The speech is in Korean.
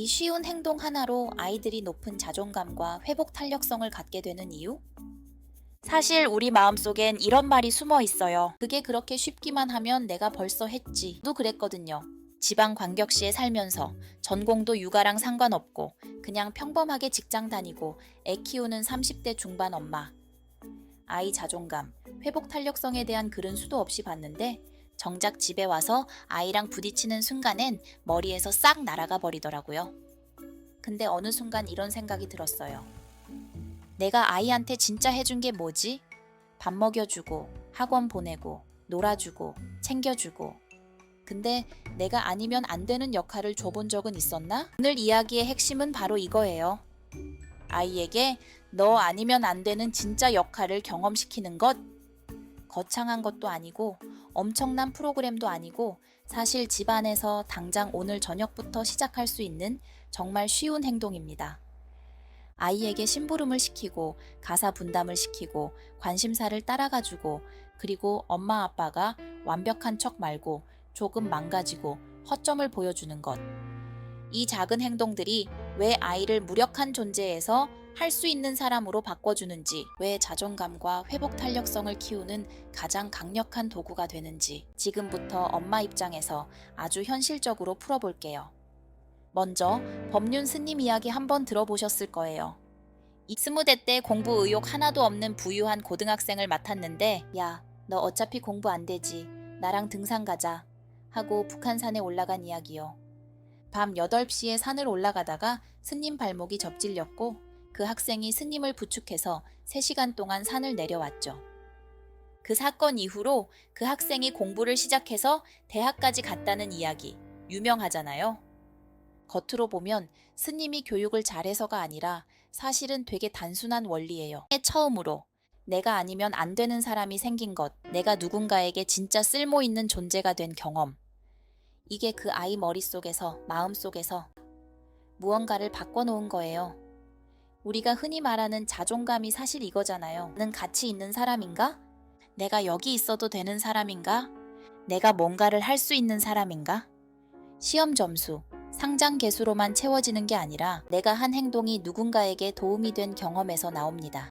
이 쉬운 행동 하나로 아이들이 높은 자존감과 회복 탄력성을 갖게 되는 이유? 사실 우리 마음속엔 이런 말이 숨어 있어요. 그게 그렇게 쉽기만 하면 내가 벌써 했지. 도 그랬거든요. 지방 광역시에 살면서 전공도 육아랑 상관없고 그냥 평범하게 직장 다니고 애 키우는 30대 중반 엄마. 아이 자존감, 회복 탄력성에 대한 글은 수도 없이 봤는데 정작 집에 와서 아이랑 부딪히는 순간엔 머리에서 싹 날아가 버리더라고요. 근데 어느 순간 이런 생각이 들었어요. 내가 아이한테 진짜 해준 게 뭐지? 밥 먹여주고, 학원 보내고, 놀아주고, 챙겨주고. 근데 내가 아니면 안 되는 역할을 줘본 적은 있었나? 오늘 이야기의 핵심은 바로 이거예요. 아이에게 너 아니면 안 되는 진짜 역할을 경험시키는 것. 거창한 것도 아니고 엄청난 프로그램도 아니고 사실 집안에서 당장 오늘 저녁부터 시작할 수 있는 정말 쉬운 행동입니다. 아이에게 심부름을 시키고 가사 분담을 시키고 관심사를 따라가주고 그리고 엄마 아빠가 완벽한 척 말고 조금 망가지고 허점을 보여주는 것. 이 작은 행동들이 왜 아이를 무력한 존재에서 할 수 있는 사람으로 바꿔주는지, 왜 자존감과 회복 탄력성을 키우는 가장 강력한 도구가 되는지 지금부터 엄마 입장에서 아주 현실적으로 풀어볼게요. 먼저 법륜 스님 이야기 한번 들어보셨을 거예요. 이 스무 대 때 공부 의욕 하나도 없는 부유한 고등학생을 맡았는데 야, 너 어차피 공부 안 되지. 나랑 등산 가자. 하고 북한산에 올라간 이야기요. 밤 8시에 산을 올라가다가 스님 발목이 접질렸고 그 학생이 스님을 부축해서 3시간 동안 산을 내려왔죠. 그 사건 이후로 그 학생이 공부를 시작해서 대학까지 갔다는 이야기 유명하잖아요. 겉으로 보면 스님이 교육을 잘해서가 아니라 사실은 되게 단순한 원리예요. 처음으로 내가 아니면 안 되는 사람이 생긴 것, 내가 누군가에게 진짜 쓸모 있는 존재가 된 경험. 이게 그 아이 머릿속에서, 마음속에서 무언가를 바꿔놓은 거예요. 우리가 흔히 말하는 자존감이 사실 이거잖아요. 나는 가치 있는 사람인가? 내가 여기 있어도 되는 사람인가? 내가 뭔가를 할 수 있는 사람인가? 시험 점수, 상장 개수로만 채워지는 게 아니라 내가 한 행동이 누군가에게 도움이 된 경험에서 나옵니다.